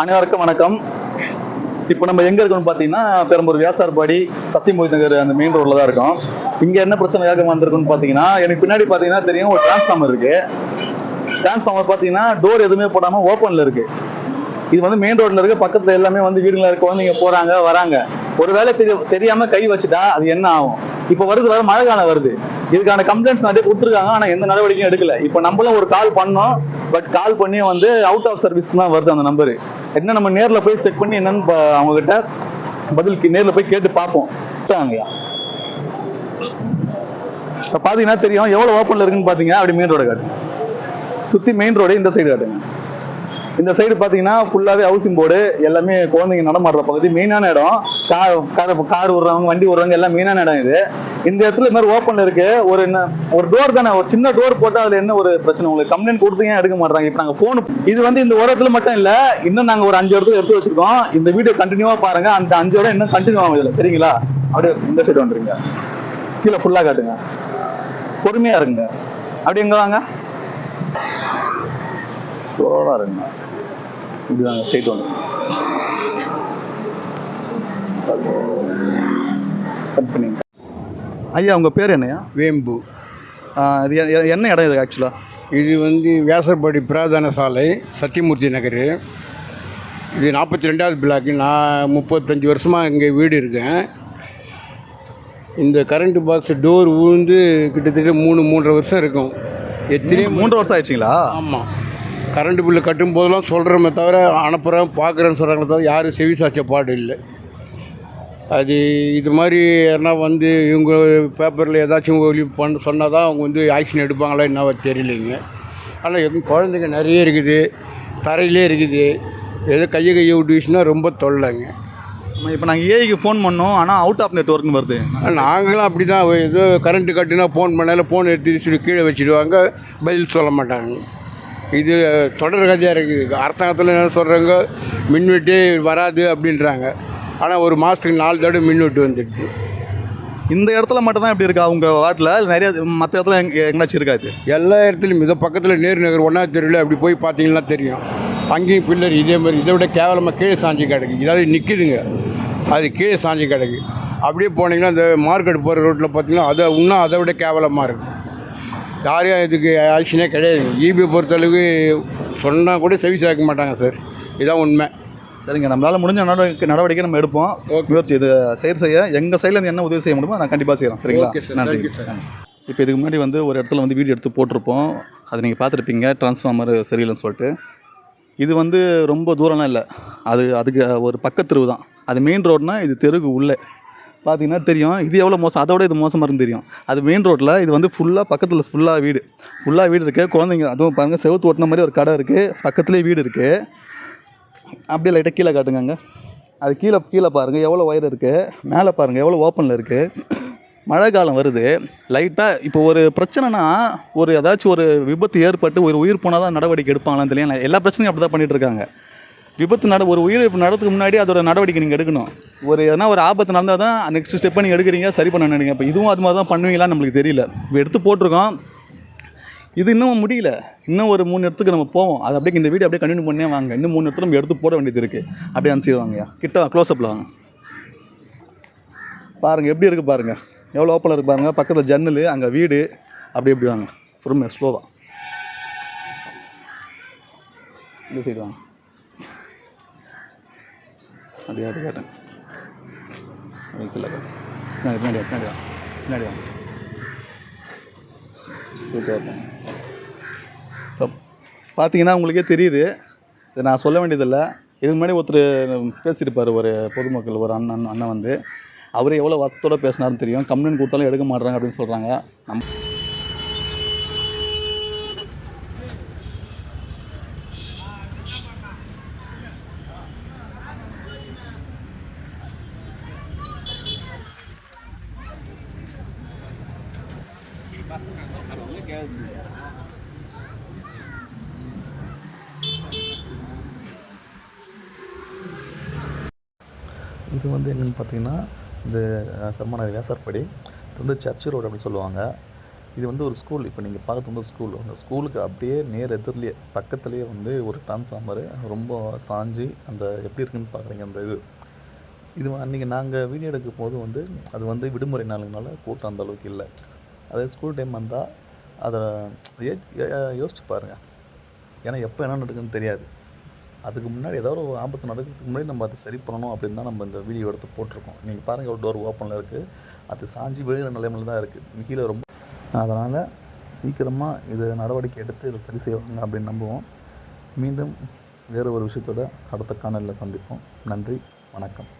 அனைவருக்கும் வணக்கம். இப்போ நம்ம எங்க இருக்கோம்னு பாத்தீங்கன்னா பெரம்பூர் வியாசார்பாடி சத்தியமூர்த்தி நகர் அந்த மெயின் ரோட்ல தான் இருக்கோம். இங்க என்ன பிரச்சனை வேகம் வந்திருக்குன்னு பாத்தீங்கன்னா எனக்கு பின்னாடி பாத்தீங்கன்னா தெரியும் ஒரு டிரான்ஸ்ஃபார்மர் இருக்கு. டிரான்ஸ்ஃபார்மர் பாத்தீங்கன்னா டோர் எதுவுமே போடாம ஓப்பன்ல இருக்கு. இது வந்து மெயின் ரோட்ல இருக்கு பக்கத்துல எல்லாமே வந்து வீடுங்களா இருக்க குழந்தைங்க போறாங்க வராங்க. ஒருவேளை தெரிய தெரியாம கை வச்சுட்டா அது என்ன ஆகும்? இப்ப வருது வர மழை காலம் வருது. இதுக்கான கம்ப்ளைண்ட்ஸ் நிறைய கொடுத்துருக்காங்க ஆனா எந்த நடவடிக்கையும் எடுக்கல. இப்ப நம்மளும் ஒரு கால் பண்ணோம் பட் கால் பண்ணி வந்து அவுட் ஆஃப் சர்வீஸ் தான் வருது அந்த நம்பரு என்ன நம்ம நேர்ல போய் செக் பண்ணி என்னன்னு அவங்க கிட்ட பதில் நேரில் நேர்ல போய் கேட்டு பார்ப்போம். விட்டாங்கயா பாத்தீங்கன்னா தெரியும் எவ்வளவு ஓப்பன்ல இருக்குன்னு பாத்தீங்கன்னா அப்படி மெயின் ரோடு காட்டுங்க சுத்தி மெயின் ரோடு இந்த சைடு காட்டுங்க. இந்த சைடு பாத்தீங்கன்னா ஃபுல்லாவே ஹவுசிங் போர்டு எல்லாமே குழந்தைங்க நடமாடுற பகுதி மெயினான இடம். கார் கார் கார் விடுறவங்க வண்டி விடுறவங்க எல்லாம் மெயினான இடம் இது. இந்த இடத்துல இந்த மாதிரி ஓப்பன்ல இருக்கு. ஒரு என்ன ஒரு டோர் தானே ஒரு சின்ன டோர் போட்டா அதுல என்ன ஒரு பிரச்சனை? உங்களுக்கு கம்ப்ளைண்ட் கொடுத்து ஏன் எடுக்க மாட்டாங்க இப்போ நாங்க போன் இது வந்து இந்த ஒரு இடத்துல மட்டும் இல்ல இன்னும் நாங்க ஒரு அஞ்சு இடத்துல எடுத்து வச்சிருக்கோம். இந்த வீடியோ கண்டினியூவா பாருங்க. அந்த அஞ்சு இடம் இன்னும் கண்டினியூ ஆகும் இதுல. சரிங்களா? அப்படியே இந்த சைடு வந்துருங்க. கீழே ஃபுல்லா காட்டுங்க. பொறுமையா இருங்க. அப்படி எங்க வாங்க. ஸ்லோவா இருங்க. இப்படிதாங்க ஸ்ட்ரைட் வந்து கட் பண்ணிங்க. ஐயா உங்க பேர் என்னையா? வேம்பு. இது என்ன இடம் இது ஆக்சுவலா இது வந்து வியாசர்பாடி பிராதான சாலை சத்தியமூர்த்தி நகர். இது நாற்பத்தி ரெண்டாவது பிளாக்கு நான் முப்பத்தஞ்சு வருஷமாக இங்கே வீடு இருக்கேன். இந்த கரண்ட் பாக்ஸ் டோர் விழுந்து கிட்டத்தட்ட மூணு மூன்றரை வருஷம் இருக்கும். எத்தனையோ மூன்று வருஷம் ஆயிடுச்சுங்களா? ஆமாம் கரண்ட் பில்லு கட்டும் போதெல்லாம் சொல்கிறோமே தவிர அனுப்புகிறேன் பார்க்குறேன்னு சொல்கிறாங்களே தவிர யாரும் செவி சாய்ச்ச பாடு இல்லை. அது இது மாதிரி யாருன்னா வந்து இவங்க பேப்பரில் ஏதாச்சும் ஒளி பண்ண சொன்னால் தான் அவங்க வந்து ஆக்ஷன் எடுப்பாங்களா என்ன தெரியலைங்க. ஆனால் எங்கள் குழந்தைங்க நிறைய இருக்குது. தரையிலே இருக்குது. ஏதோ கையை கையை விட்டுச்சுன்னா ரொம்ப தொல்லைங்க. இப்போ நாங்கள் ஏஐக்கு ஃபோன் பண்ணோம். ஆனால் அவுட் ஆஃப் நெட்ஒர்க்னு வருது. நாங்களும் அப்படி தான் ஏதோ கரண்ட்டு கட்டுனா ஃபோன் பண்ணாலும் ஃபோன் எடுத்து சொல்லி கீழே வச்சுடுவாங்க. பதில் சொல்ல மாட்டாங்க. இது தொடர் கதையாக இருக்குது. அரசாங்கத்தில் என்ன சொல்கிறாங்க மின்வெட்டு வராது அப்படின்றாங்க. ஆனால் ஒரு மாதத்துக்கு நாலு தடவை மின்வெட்டு வந்துடுது இந்த இடத்துல மட்டும் தான் இப்படி இருக்கா? உங்க வார்டில்? நிறைய மற்ற இடத்துல எங்க எங்கேனாச்சும் இருக்காது எல்லா இடத்துலையும் இதை பக்கத்தில் நேரு நகர் ஒன்றா தெருவில் அப்படி போய் பார்த்தீங்கன்னா தெரியும். அங்கேயும் பில்லர் இதே மாதிரி இதை விட கேவலமாக கீழே சாஞ்சி கிடக்கு. இதாவது நிற்குதுங்க அது கீழே சாஞ்சி கிடக்கு. அப்படியே போனீங்கன்னா இந்த மார்க்கெட் போகிற ரோட்டில் பார்த்தீங்கன்னா அதை இன்னும் அதை விட கேவலமாக இருக்கும் யாரையும் இதுக்கு ஆக்ஷனே கிடையாது. ஈபி பொறுத்தளவுக்கு சொன்னால் கூட செவி சேர்க்க மாட்டாங்க சார். இதான் உண்மை. சரிங்க நம்மளால முடிஞ்ச நடவடிக்கை நடவடிக்கை நம்ம எடுப்போம். முயற்சி இது செயல் செய்ய எங்கள் சைடில் என்ன உதவி செய்ய முடியுமோ நான் கண்டிப்பாக செய்கிறோம் சரிங்களா. நன்றி. இப்போ இதுக்கு முன்னாடி வந்து ஒரு இடத்துல வந்து வீடியோ எடுத்து போட்டிருப்போம். அது நீங்கள் பார்த்துருப்பீங்க. டிரான்ஸ்ஃபார்மர் சரியில்லைன்னு சொல்லிட்டு. இது வந்து ரொம்ப தூரம்லாம் இல்லை. அது அதுக்கு ஒரு பக்கத்தெருவு தான். அது மெயின் ரோடுனா இது தெருவுக்கு உள்ளே. பார்த்தீங்கன்னா தெரியும். இது எவ்வளோ மோசம்? அதோட இது மோசமாக இருந்து தெரியும். அது மெயின் ரோட்டில் இது வந்து ஃபுல்லாக பக்கத்தில் ஃபுல்லாக வீடு. ஃபுல்லாக வீடு இருக்குது குழந்தைங்க அதுவும் பாருங்கள் செவுத்து ஓட்டின மாதிரி ஒரு கடை இருக்குது பக்கத்துலேயே வீடு இருக்குது அப்படியே லைட்டாக கீழே காட்டுங்க அது கீழே கீழே பாருங்கள் எவ்வளோ ஒயர் இருக்குது மேலே பாருங்கள் எவ்வளோ ஓப்பனில் இருக்குது மழை காலம் வருது. லைட்டாக இப்போ ஒரு பிரச்சனைனா ஒரு ஏதாச்சும் ஒரு விபத்து ஏற்பட்டு ஒரு உயிர் போனால் தான் நடவடிக்கை எடுப்பாங்களான்னு தெரியல. எல்லா பிரச்சனையும் அப்படி தான் பண்ணிகிட்ருக்காங்க விபத்து நட ஒரு உயிர் நடத்துக்கு முன்னாடி அதோட நடவடிக்கை நீங்கள் எடுக்கணும். ஒரு எதனா ஒரு ஆபத்து நடந்தால் தான் நெக்ஸ்ட் ஸ்டெப்பை நீங்கள் எடுக்கிறீங்க சரி பண்ண நினைக்கிறீங்க இப்போ இதுவும் அது மாதிரி தான் பண்ணுவீங்களான்னு நம்மளுக்கு தெரியல. இப்போ எடுத்து போட்டிருக்கோம். இது இன்னும் முடியல. இன்னும் ஒரு மூணு இடத்துக்கு நம்ம போவோம். அது அப்படியே இந்த வீடியோ அப்படியே கண்டினியூ பண்ணே வாங்க. இன்னும் மூணு இடத்துல நம்ம எடுத்து போட வேண்டியது இருக்குது அப்படியே அனுப்பிச்சிடுவாங்கய்யா கிட்ட க்ளோஸ்அப்பில் வாங்க. பாருங்கள் எப்படி இருக்குது பாருங்கள் எவ்வளோ ஓப்பனில் இருக்கு பாருங்கள் பக்கத்தில் ஜன்னல் அங்கே வீடு. அப்படி எப்படி வாங்க. பொறுமை ஸ்லோவாக இந்த சைடு வாங்க. அப்படியே அப்படி கேட்டேன் பின்னாடி பின்னாடி பின்னாடி பின்னாடி வாங்க சூப்பராக இப்போ பார்த்தீங்கன்னா உங்களுக்கே தெரியுது. இதை நான் சொல்ல வேண்டியதில்லை. இதுக்கு முன்னாடி ஒருத்தர் பேசியிருப்பார் ஒரு பொதுமக்கள் ஒரு அண்ணன் அண்ணன் வந்து. அவர் எவ்வளோ வருத்தத்தோட பேசினாருன்னு தெரியும். கம்ப்ளைண்ட் கொடுத்தாலும் எடுக்க மாட்டுறாங்க அப்படின்னு சொல்கிறாங்க நம்ம இது வந்து என்னென்னு பார்த்தீங்கன்னா இந்த சர்மான வியாசர்படி இது வந்து சர்ச் ரோடு அப்படின்னு சொல்லுவாங்க. இது வந்து ஒரு ஸ்கூல் இப்போ நீங்கள் பார்க்கறது வந்து ஸ்கூல் அந்த ஸ்கூலுக்கு அப்படியே நேர் எதிர்லேயே பக்கத்துலேயே வந்து ஒரு டிரான்ஸ்ஃபார்மரு ரொம்ப சாஞ்சு அந்த எப்படி இருக்குன்னு பார்க்குறீங்க அந்த இது. இது அன்றைக்கி நாங்கள் வீடியோ எடுக்கும் போது வந்து அது வந்து விடுமுறை நாளுங்கனால கூட்டம் அந்த அளவுக்கு இல்லை. அதே ஸ்கூல் டைம் வந்தால் அதை யோசிச்சு பாருங்கள் ஏன்னா எப்போ என்ன நடக்குதுன்னு தெரியாது. அதுக்கு முன்னாடி ஏதாவது ஒரு ஆபத்து நடக்கிறதுக்கு முன்னாடி நம்ம அதை சரி பண்ணணும் அப்படின்னு தான் நம்ம இந்த வீடியோ எடுத்து போட்டிருக்கோம். நீங்கள் பாருங்கள் ஒரு டோர் ஓப்பனில் இருக்குது அது சாஞ்சி விழுகிற நிலைமையில் தான் இருக்குது கீழே ரொம்ப அதனால் சீக்கிரமாக இது நடவடிக்கை எடுத்து இதை சரி செய்வாங்க அப்படின்னு நம்புவோம். மீண்டும் வேறு ஒரு விஷயத்தோட அடுத்த காணலில் சந்திப்போம். நன்றி வணக்கம்.